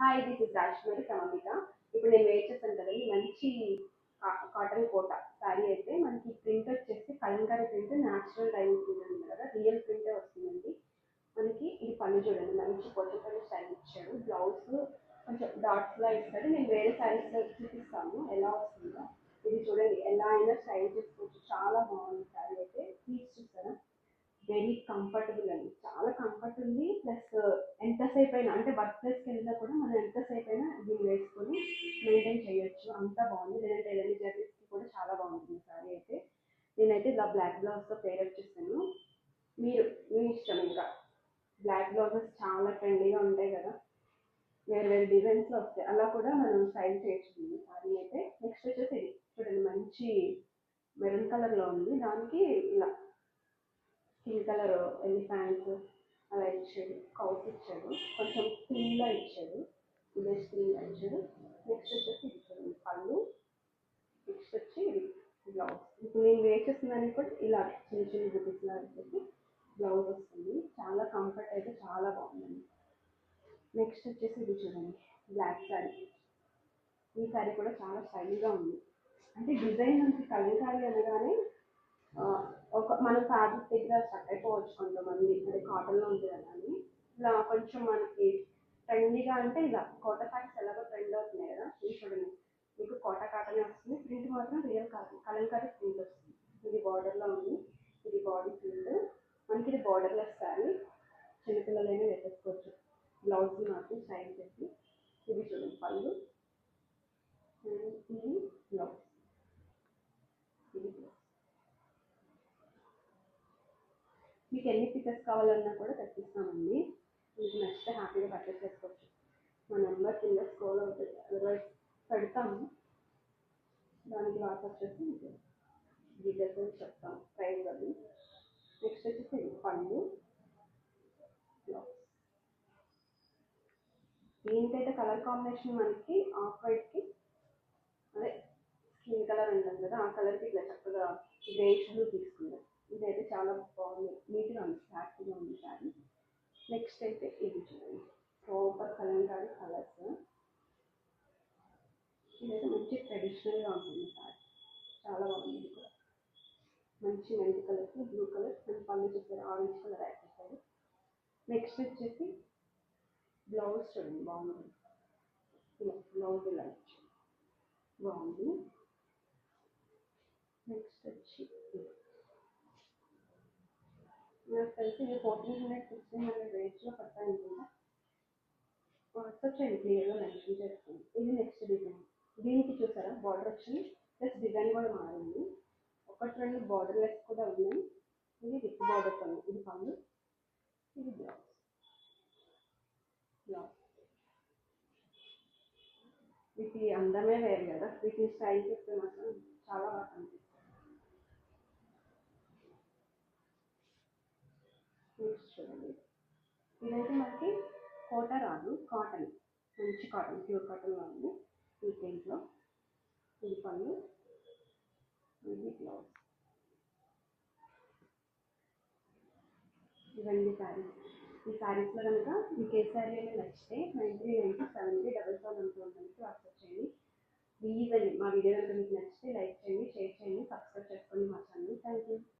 Hi this is Rajeswari సమమిత ఇప్పుడు నేను వేర్ చేశాను కదండి మంచి కాటన్ కోట. శారీ అయితే మనకి ప్రింట్ వచ్చేసి Kalamkari print natural dyeing print ఉంది కదా రియల్ ప్రింటే వస్తుందండి. మనకి ఇది పళ్ళు చూడండి మంచి పొట్టి పళ్ళు స్టైల్ ఇచ్చాడు బ్లౌజ్ కొంచెం డాట్స్లా ఇస్తాడు నేను వేరే శారీస్ చూపిస్తాను ఎలా వస్తుందో. ఇది చూడండి ఎలా అయినా స్టైల్ చేసుకోవచ్చు. చాలా బాగుంది శారీ అయితే. పీస్ చూస్తారా? వెరీ కంఫర్టబుల్ అండి. చాలా కంఫర్ట్ ఉంది. ఎంతసేపు అయినా అంటే వర్క్ ప్లేస్కి వెళ్ళినా కూడా మనం ఎంతసేపు అయినా దీన్ని వేసుకొని మెయింటైన్ చేయొచ్చు. అంత బాగుంది. లేదంటే ఏదైనా జర్నీస్కి కూడా చాలా బాగుంటుంది సారీ అయితే. నేనైతే ఇలా బ్లాక్ బ్లౌజ్తో పేరప్ చేశాను. మీరు మీ ఇష్టం ఇంకా. బ్లాక్ బ్లౌజెస్ చాలా ట్రెండీగా ఉంటాయి కదా. వేరు వేరు డిజైన్స్లో వస్తాయి. అలా కూడా మనం స్టైల్ చేయొచ్చు సారీ అయితే. నెక్స్ట్ వచ్చేసి ఇది. చూడండి మంచి మెరూన్ కలర్లో ఉంది. దానికి ఇలా స్కిన్ కలర్ ఎలిఫాంట్స్ అలా ఇచ్చాడు కౌస్ ఇచ్చాడు కొంచెం క్లీన్గా ఇచ్చాడు విలేజ్ క్లీన్గా ఇచ్చాడు. నెక్స్ట్ వచ్చేసి ఇచ్చాడు పళ్ళు. నెక్స్ట్ వచ్చి బ్లౌజ్ ఇప్పుడు నేను వేర్ చేస్తున్నాను కూడా ఇలా చిన్న చిన్న బుటీస్ లాగా వచ్చేసి బ్లౌజ్ వస్తుంది. చాలా కంఫర్ట్ అయితే చాలా బాగుందండి. నెక్స్ట్ వచ్చేసి ఇది చూడండి బ్లాక్ శారీ ఈ శారీ కూడా చాలా స్టైల్గా ఉంది. అంటే డిజైన్ మనకి కలంకారీ అనగానే ఒక మన ఫ్యాబ్రిక్ దగ్గర స్టక్ అయిపోవచ్చు కొంతమంది. అంటే కాటన్లో ఉంటుంది కదా అని. ఇలా కొంచెం మనకి ట్రెండీగా అంటే ఇలా కోట ఫ్యాక్స్ ఎలాగో ట్రెండ్ అవుతున్నాయి కదా. ఇది చూడండి. మీకు కోట కాటన్ వస్తుంది. ప్రింట్ మాత్రం రియల్ కాటన్ కలంకారీ ప్రింట్ వస్తుంది. ఇది బార్డర్లో ఉంది. ఇది బాడీ ప్రింట్ మనకి ఇది బార్డర్లెస్ శారీ చిన్నపిల్లలైనా వేసేసుకోవచ్చు. బ్లౌజ్ మాత్రం స్టైల్ చేసి. ఇది చూడండి. పళ్ళు. ఇది బ్లౌజ్ ఇది బ్లౌజ్ మీకు ఎన్ని పీసెస్ కావాలన్నా కూడా తెప్పిస్తామండి. మీకు నచ్చితే హ్యాపీగా పర్చేస్ చేసుకోవచ్చు. మా నెంబర్ కింద స్క్రోల్ అవుతుంది. అదర్వైజ్ పెడతాము. దానికి వాట్సాప్ చేసి మీకు డీటెయిల్స్ అని చెప్తాము. ప్రైస్ అది నెక్స్ట్ వచ్చేసి పండు దీనికైతే కలర్ కాంబినేషన్ మనకి ఆఫ్ వైట్కి అదే స్కిన్ కలర్ ఉంటుంది కదా ఆ కలర్కి ఇట్లా చక్కగా గ్రేష్ బ్లూ తీసుకున్నాం ఇదైతే చాలా బాగుంది. నీట్గా ఉంది హ్యాపీగా ఉంది శారీ నెక్స్ట్ అయితే ఇది చూడండి. Super Kalamkari colours. ఇదైతే మంచి ట్రెడిషనల్గా ఉంటుంది శారీ చాలా బాగుంది ఇది కూడా. మంచి మెంతి కలర్స్ బ్లూ కలర్ అండ్ పళ్ళు చూసారు ఆరెంజ్ కలర్ యాడ్ చేశారు. నెక్స్ట్ వచ్చేసి బ్లౌజ్ చూడండి బాగుంది. ఇలా బ్లౌజ్ ఇలా ఇచ్చారు. బాగుంది. నెక్స్ట్ వచ్చి నాకు తెలిసి ఇది ఫోర్టీన్ హండ్రెడ్ సిక్స్టీన్ హండ్రెడ్ రేంజ్లో పడతాయి అనుకుంటా వాట్సాప్ చేయండి క్లియర్గా మెన్షన్ చేస్తాను ఇది నెక్స్ట్ డిజైన్ దీనికి చూసారా బార్డర్ వచ్చింది ప్లస్ డిజైన్ కూడా మారింది ఒకటి రెండు బార్డర్ లెస్ కూడా ఉన్నాయి ఇది విత్ బార్డర్ పని ఇది పళ్ళు ఇది బ్లౌజ్ బ్లౌజ్ వీటి అందమే వేరు కదా వీటి స్టైల్ చెప్తే మాత్రం చాలా బాగా కనిపిస్తుంది నెక్స్ట్ చూడండి ఇదైతే మనకి కోట రాదు కాటన్. మంచి కాటన్ ప్యూర్ కాటన్లో ఉంది ఈ ప్రింట్లో. ఇది పళ్ళు ఇది బ్లౌజ్. ఇవన్నీ శారీస్. ఈ శారీస్లో కనుక మీకు ఏ శారీ అయినా నచ్చితే nine three nine two seven three double four one four ఉంటుంది వాట్సాప్ చేయండి. ప్లీజ్ అండి మా వీడియో కనుక మీకు నచ్చితే